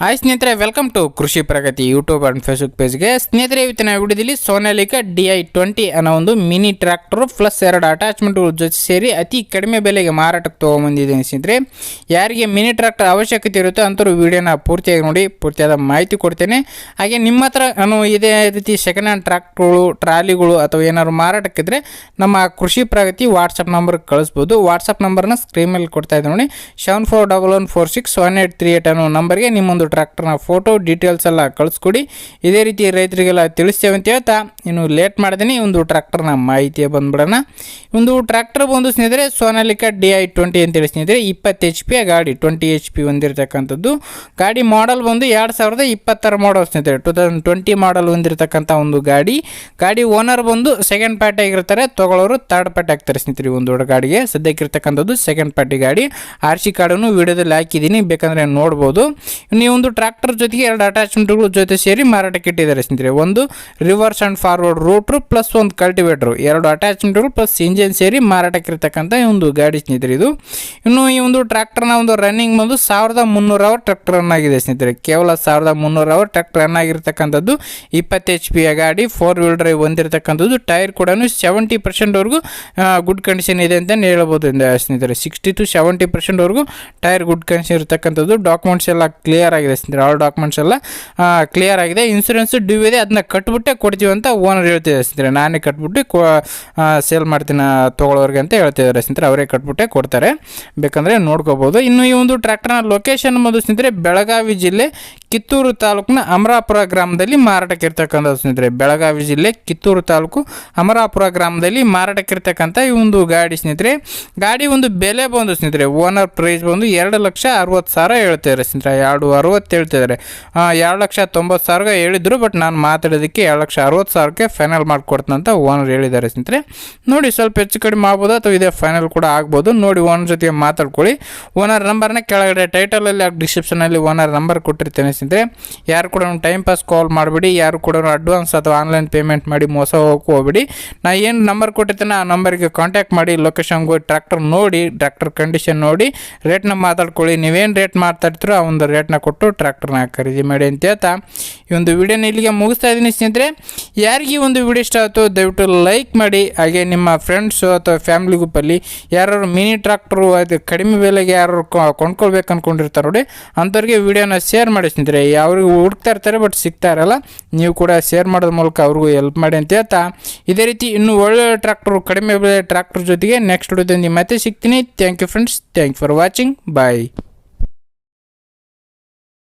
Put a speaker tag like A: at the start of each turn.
A: Hi ಸ್ನೇಹಿತರೆ welcome to Krishi Pragati YouTube and Facebook ಪೇಜ್ಗೆ ಸ್ನೇಹಿತರೆ, ಇವತ್ತಿನ ವಿಡಿಯೋದಲ್ಲಿ ಸೋನಾಲಿಕಾ ಡಿ ಐ ಟ್ವೆಂಟಿ ಅನ್ನೋ ಒಂದು ಮಿನಿ ಟ್ರ್ಯಾಕ್ಟರ್ ಪ್ಲಸ್ ಎರಡು ಅಟ್ಯಾಚ್ಮೆಂಟ್ಗಳು ಜೊತೆ ಸೇರಿ ಅತಿ ಕಡಿಮೆ ಬೆಲೆಗೆ ಮಾರಾಟಕ್ಕೆ ತೊಗೊಂಬಂದಿದ್ದೀನಿ ಸ್ನೇಹಿತರೆ. ಯಾರಿಗೆ ಮಿನಿ ಟ್ರ್ಯಾಕ್ಟರ್ ಅವಶ್ಯಕತೆ ಇರುತ್ತೋ ಅಂಥವ್ರು ವಿಡಿಯೋನ ಪೂರ್ತಿಯಾಗಿ ನೋಡಿ, ಪೂರ್ತಿಯಾದ ಮಾಹಿತಿ ಕೊಡ್ತೇನೆ. ಹಾಗೆ ನಿಮ್ಮ ಹತ್ರ ನಾನು ಇದೇ ರೀತಿ ಸೆಕೆಂಡ್ ಹ್ಯಾಂಡ್ ಟ್ರ್ಯಾಕ್ಟ್ರುಗಳು ಟ್ರಾಲಿಗಳು ಅಥವಾ ಏನಾದ್ರು ಮಾರಾಟಕ್ಕಿದ್ರೆ ನಮ್ಮ ಕೃಷಿ ಪ್ರಗತಿ ವಾಟ್ಸಪ್ ನಂಬರ್ಗೆ ಕಳಿಸ್ಬೋದು. ವಾಟ್ಸಪ್ ನಂಬರ್ನ ಸ್ಕ್ರೀನ್ ಮೇಲೆ ಕೊಡ್ತಾ ಇದ್ದೀನಿ ನೋಡಿ. Seven four double one four six one eight three eight ಅನ್ನೋ ನಂಬರ್ಗೆ ನಿಮ್ಮೊಂದು ಟ್ರ್ಯಾಕ್ಟರ್ನ ಫೋಟೋ ಡೀಟೇಲ್ಸ್ ಎಲ್ಲ ಕಳಿಸ್ಕೊಡಿ. ಇದೇ ರೀತಿ ರೈತರಿಗೆಲ್ಲ ತಿಳಿಸ್ತೇವೆ ಅಂತ ಹೇಳ್ತಾ, ಇನ್ನು ಲೇಟ್ ಮಾಡ್ತೀನಿ ಒಂದು ಟ್ರ್ಯಾಕ್ಟರ್ನ ಮಾಹಿತಿ ಬಂದ್ಬಿಡೋಣ. ಒಂದು ಟ್ರ್ಯಾಕ್ಟರ್ ಬಂದು ಸ್ನೇಹಿತರೆ, ಸೋನಾಲಿಕಾ ಡಿ ಐ ಟ್ವೆಂಟಿ ಅಂತೇಳಿ ಸ್ನೇಹಿತರೆ, ಇಪ್ಪತ್ತು ಎಚ್ ಪಿ ಗಾಡಿ ಟ್ವೆಂಟಿ ಎಚ್ ಪಿ ಹೊಂದಿರತಕ್ಕಂಥದ್ದು. ಗಾಡಿ ಮಾಡಲ್ ಬಂದು ಎರಡು ಸಾವಿರದ ಇಪ್ಪತ್ತರ ಮಾಡಲ್ ಸ್ನೇಹಿತರೆ ಟೂ ತೌಸಂಡ್ ಟ್ವೆಂಟಿ ಮಾಡಲ್ ಹೊಂದಿರತಕ್ಕಂಥ ಒಂದು ಗಾಡಿ. ಗಾಡಿ ಓನರ್ ಬಂದು ಸೆಕೆಂಡ್ ಪಾರ್ಟಿ ಆಗಿರ್ತಾರೆ, ತಗೊಳ್ಳೋರು ಥರ್ಡ್ ಪಾರ್ಟಿ ಆಗ್ತಾರೆ ಸ್ನೇಹಿತರೆ ಒಂದು ಒಂದು ಗಾಡಿಗೆ. ಸದ್ಯಕ್ಕಿರ್ತಕ್ಕಂಥದ್ದು ಸೆಕೆಂಡ್ ಪಾರ್ಟಿ ಗಾಡಿ. ಆರ್ ಸಿ ಕಾರ್ಡನ್ನು ವಿಡಿಯೋದಲ್ಲಿ ಹಾಕಿದ್ದೀನಿ, ಬೇಕಂದರೆ ನೋಡ್ಬೋದು. ನೀವು ಒಂದು ಟ್ರ್ಯಾಕ್ಟರ್ ಜೊತೆಗೆ ಎರಡು ಅಟ್ಯಾಚ್ಮೆಂಟ್ಗಳು ಜೊತೆ ಸೇರಿ ಮಾರಾಟಕ್ಕೆ ಇಟ್ಟಿದ್ದಾರೆ ಸ್ನೇಹಿತರೆ. ಒಂದು reverse and forward rotor plus ಒಂದು ಕಲ್ಟಿವೇಟ್ರು ಎರಡು ಅಟ್ಯಾಚ್ಮೆಂಟ್ಗಳು ಪ್ಲಸ್ ಇಂಜಿನ್ ಸೇರಿ ಮಾರಾಟಕ್ಕಿರ್ತಕ್ಕಂಥ ಈ ಒಂದು ಗಾಡಿ ಸ್ನೇಹಿತರೆ ಇದು. ಇನ್ನು ಈ ಒಂದು ಟ್ರ್ಯಾಕ್ಟರ್ನ ಒಂದು ರನ್ನಿಂಗ್ ಬಂದು ಸಾವಿರದ ಮುನ್ನೂರು ಅವರ್ ಟ್ರ್ಯಾಕ್ಟರ್ ಆಗಿದೆ ಸ್ನೇಹಿತರೆ. ಕೇವಲ ಸಾವಿರದ ಮುನ್ನೂರು ಅವರ್ ಟ್ರ್ಯಾಕ್ಟರ್ ರನ್ ಇಪ್ಪತ್ತು ಎಚ್ ಯ ಗಾಡಿ ಫೋರ್ ವೀಲ್ ಡ್ರೈವ್ ಹೊಂದಿರತಕ್ಕಂಥದ್ದು. ಟೈರ್ ಕೂಡ ಸೆವೆಂಟಿ ಪರ್ಸೆಂಟ್ವರೆಗೂ ಗುಡ್ ಕಂಡೀಷನ್ ಇದೆ ಅಂತ ಹೇಳ್ಬೋದು ಸ್ನೇಹಿತರೆ. ಸಿಕ್ಸ್ಟಿ ಟು ಸೆವೆಂಟಿ ಪರ್ಸೆಂಟ್ವರೆಗೂ ಟೈರ್ ಗುಡ್ ಕಂಡೀಷನ್ ಇರತಕ್ಕಂಥದ್ದು. ಡಾಕ್ಯುಮೆಂಟ್ಸ್ ಎಲ್ಲ ಕ್ಲಿಯರ್ ಆಗಿದೆ. ಸ್ನೇಹಿತರೆ. ಆಲ್ ಡಾಕ್ಯುಮೆಂಟ್ಸ್ ಎಲ್ಲ ಕ್ಲಿಯರ್ ಆಗಿದೆ. ಇನ್ಸೂರೆನ್ಸ್ ಡ್ಯೂ ಇದೆ. ಅದನ್ನ ಕಟ್ಬಿಟ್ಟೆ ಕೊಡ್ತೀವಿ ಅಂತ ಓನರ್ ಹೇಳ್ತಿದ್ದಾರೆ ಸ್ನೇಹಿತರೆ. ನಾನೇ ಕಟ್ಬಿಟ್ಟು ಸೇಲ್ ಮಾಡ್ತೀನಿ ತೊಗೊಳೋರಿಗೆ ಅಂತ ಹೇಳ್ತಿದ್ದಾರೆ ಸ್ನೇಹಿತರೆ. ಅವರೇ ಕಟ್ಬಿಟ್ಟೆ ಕೊಡ್ತಾರೆ. ಬೇಕಂದರೆ ನೋಡ್ಕೋಬೋದು. ಇನ್ನು ಈ ಒಂದು ಟ್ರ್ಯಾಕ್ಟರ್ನ ಲೊಕೇಶನ್ ಬಂದು ಸ್ನೇಹಿತರೆ, ಬೆಳಗಾವಿ ಜಿಲ್ಲೆ ಕಿತ್ತೂರು ತಾಲೂಕಿನ ಅಮರಾಪುರ ಗ್ರಾಮದಲ್ಲಿ ಮಾರಾಟಕ್ಕೆ ಇರ್ತಕ್ಕಂಥ ಸ್ನೇಹಿತರೆ. ಬೆಳಗಾವಿ ಜಿಲ್ಲೆ ಕಿತ್ತೂರು ತಾಲೂಕು ಅಮರಾಪುರ ಗ್ರಾಮದಲ್ಲಿ ಮಾರಾಟಕ್ಕೆ ಇರ್ತಕ್ಕಂಥ ಈ ಒಂದು ಗಾಡಿ ಸ್ನೇಹಿತರೆ. ಗಾಡಿ ಒಂದು ಬೆಲೆ ಬಂದು ಸ್ನೇಹಿತರೆ, ಓನರ್ ಪ್ರೈಸ್ ಬಂದು ಎರಡು ಲಕ್ಷ ಅರವತ್ತು ಸಾವಿರ ಹೇಳ್ತಿದ್ದಾರೆ ಸ್ನೇಹಿತರೆ. ಎರಡು ಅರವತ್ತು ಹೇಳ್ತಿದ್ದಾರೆ. ಎರಡು ಲಕ್ಷ ತೊಂಬತ್ತು ಸಾವಿರ ಹೇಳಿದ್ರು, ಬಟ್ ನಾನು ಮಾತಾಡೋದಕ್ಕೆ ಎರಡು ಲಕ್ಷ ಅರವತ್ತು ಸಾವಿರಕ್ಕೆ ಫೈನಲ್ ಮಾಡಿಕೊಡ್ತಂತ ಓನರ್ ಹೇಳಿದ್ದಾರೆ ಸ್ನೇಹಿತರೆ. ನೋಡಿ, ಸ್ವಲ್ಪ ಹೆಚ್ಚು ಕಡಿಮೆ ಆಗ್ಬೋದು ಅಥವಾ ಇದೇ ಫೈನಲ್ ಕೂಡ ಆಗ್ಬೋದು? ನೋಡಿ, ಓನರ್ ಜೊತೆಗೆ ಮಾತಾಡ್ಕೊಳ್ಳಿ. ಓನರ್ ನಂಬರ್ನ ಕೆಳಗಡೆ ಟೈಟಲಲ್ಲಿ ಡಿಸ್ಕ್ರಿಪ್ಷನಲ್ಲಿ ಓನರ್ ನಂಬರ್ ಕೊಟ್ಟಿರ್ತೇನೆ ಸ್ನೇಹಿತರೆ ಯಾರು ಕೂಡ ಟೈಮ್ ಪಾಸ್ ಕಾಲ್ ಮಾಡಬೇಡಿ, ಯಾರು ಕೂಡ ಅಡ್ವಾನ್ಸ್ ಅಥವಾ ಆನ್ಲೈನ್ ಪೇಮೆಂಟ್ ಮಾಡಿ ಮೋಸ ಹೋಗಕ್ಕೆ ಹೋಗ್ಬೇಡಿ. ನಾ ಏನು ನಂಬರ್ ಕೊಟ್ಟಿರ್ತೇನೆ ಆ ನಂಬರಿಗೆ ಕಾಂಟ್ಯಾಕ್ಟ್ ಮಾಡಿ ಲೊಕೇಶನ್ಗೆ ಹೋಗಿ ಟ್ರ್ಯಾಕ್ಟರ್ ನೋಡಿ ಟ್ರ್ಯಾಕ್ಟರ್ ಕಂಡೀಷನ್ ನೋಡಿ ರೇಟ್ನ ಮಾತಾಡ್ಕೊಳ್ಳಿ. ನೀವೇನು ರೇಟ್ ಮಾತಾಡ್ತಿರೋ ಆ ಒಂದು ರೇಟ್ನ ಕೊಟ್ಟು ಟ್ರ್ಯಾಕ್ಟರ್ನ ಖರೀದಿ ಮಾಡಿ ಅಂತ ಹೇಳ್ತಾ ಈ ಒಂದು ವಿಡಿಯೋನ ಇಲ್ಲಿಗೆ ಮುಗಿಸ್ತಾ ಇದ್ದೀನಿ ಸ್ನೇಹಿತರೆ. ಯಾರಿಗೆ ಒಂದು ವಿಡಿಯೋ ಇಷ್ಟ ಆಯಿತು ದಯವಿಟ್ಟು ಲೈಕ್ ಮಾಡಿ. ಹಾಗೆ ನಿಮ್ಮ ಫ್ರೆಂಡ್ಸು ಅಥವಾ ಫ್ಯಾಮಿಲಿ ಗ್ರೂಪಲ್ಲಿ ಯಾರು ಮಿನಿ ಟ್ರ್ಯಾಕ್ಟರು ಅದು ಕಡಿಮೆ ಬೆಲೆಗೆ ಯಾರು ಕೊಂಡ್ಕೊಳ್ಬೇಕು ಅಂದ್ಕೊಂಡಿರ್ತಾರೆ ನೋಡಿ, ಅಂಥವ್ರಿಗೆ ವಿಡಿಯೋನ ಶೇರ್ ಮಾಡಿ ಅವ್ರಿಗೆ ಹುಡುಕ್ತಾ ಇರ್ತಾರೆ ಬಟ್ ಸಿಗ್ತಾ ಇರಲ್ಲ. ನೀವು ಕೂಡ ಶೇರ್ ಮಾಡೋದ್ರ ಮೂಲಕ ಅವ್ರಿಗೂ ಹೆಲ್ಪ್ ಮಾಡಿ ಅಂತ ಹೇಳ್ತಾ. ಇದೇ ರೀತಿ ಇನ್ನೂ ಒಳ್ಳೆ ಟ್ರ್ಯಾಕ್ಟ್ರು ಕಡಿಮೆ ಬೆಲೆ ಟ್ರಾಕ್ಟರ್ ಜೊತೆಗೆ ನೆಕ್ಸ್ಟ್ ವಿಡಿಯೋದಲ್ಲಿ ಮತ್ತೆ ಸಿಗ್ತೀನಿ. Thank you friends thank for watching bye